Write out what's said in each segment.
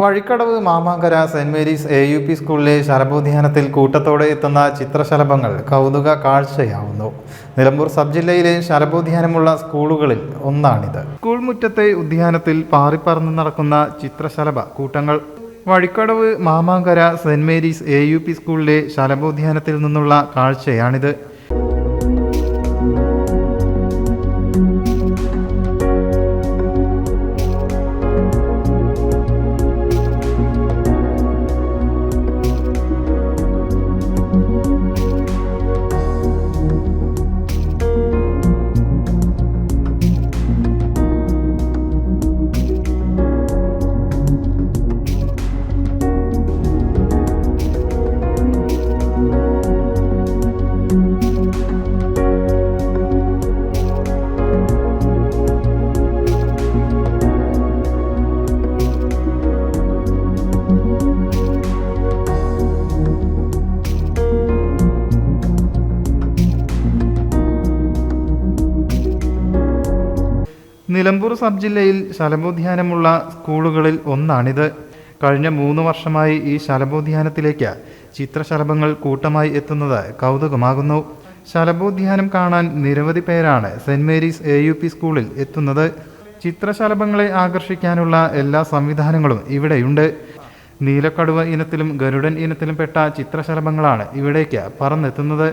Vazhikkadavu Mamankara Saint Mary's A U P സ്കൂളിലെ ശലഭോദ്യാനത്തിൽ കൂട്ടത്തോടെ എത്തുന്ന ചിത്രശലഭങ്ങൾ കൗതുക കാഴ്ചയാവുന്നു. നിലമ്പൂർ സബ് ജില്ലയിലെ ശലഭോദ്യാനമുള്ള സ്കൂളുകളിൽ ഒന്നാണിത്. സ്കൂൾ മുറ്റത്തെ ഉദ്യാനത്തിൽ പാറിപ്പറന്ന് നടക്കുന്ന ചിത്രശലഭ കൂട്ടങ്ങൾ. Vazhikkadavu Mamankara Saint Mary's A U P സ്കൂളിലെ ശലഭോദ്യാനത്തിൽ നിന്നുള്ള കാഴ്ചയാണിത്. നിലമ്പൂർ സബ് ജില്ലയിൽ ശലഭോദ്യാനമുള്ള സ്കൂളുകളിൽ ഒന്നാണിത്. കഴിഞ്ഞ മൂന്ന് വർഷമായി ഈ ശലഭോദ്യാനത്തിലേക്ക് ചിത്രശലഭങ്ങൾ കൂട്ടമായി എത്തുന്നത് കൗതുകമാകുന്നു. ശലഭോദ്യാനം കാണാൻ നിരവധി പേരാണ് Saint Mary's A U P സ്കൂളിൽ എത്തുന്നത്. ചിത്രശലഭങ്ങളെ ആകർഷിക്കാനുള്ള എല്ലാ സംവിധാനങ്ങളും ഇവിടെയുണ്ട്. നീലക്കടുവ ഇനത്തിലും ഗരുഡൻ ഇനത്തിലും പെട്ട ചിത്രശലഭങ്ങളാണ് ഇവിടേക്ക് പറന്നെത്തുന്നത്.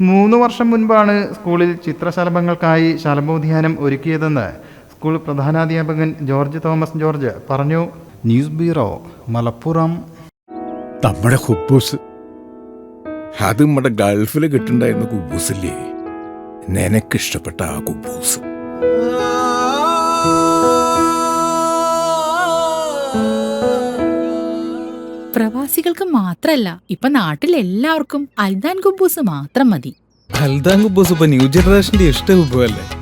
മൂന്ന് വർഷം മുൻപാണ് സ്കൂളിൽ ചിത്രശലഭങ്ങൾക്കായി ശലഭോദ്യാനം ഒരുക്കിയതെന്ന് സ്കൂൾ പ്രധാനാധ്യാപകൻ ജോർജ് തോമസ് ജോർജ് പറഞ്ഞു. News bureau Malappuram. നമ്മുടെ ഹുബൂസ് അത് നമ്മുടെ ഗൾഫിൽ കിട്ടുണ്ടായിരുന്ന കുബൂസില്ലേ? നിനക്കിഷ്ടപ്പെട്ട ആ കുബൂസ്. പ്രവാസികൾക്ക് മാത്രല്ല ഇപ്പൊ നാട്ടിൽ എല്ലാവർക്കും അൽദാൻ കുബൂസ് മാത്രം മതി. അൽദാൻ കുബൂസ് ഇപ്പൊ ന്യൂ ജനറേഷന്റെ ഇഷ്ട കുബുവല്ലേ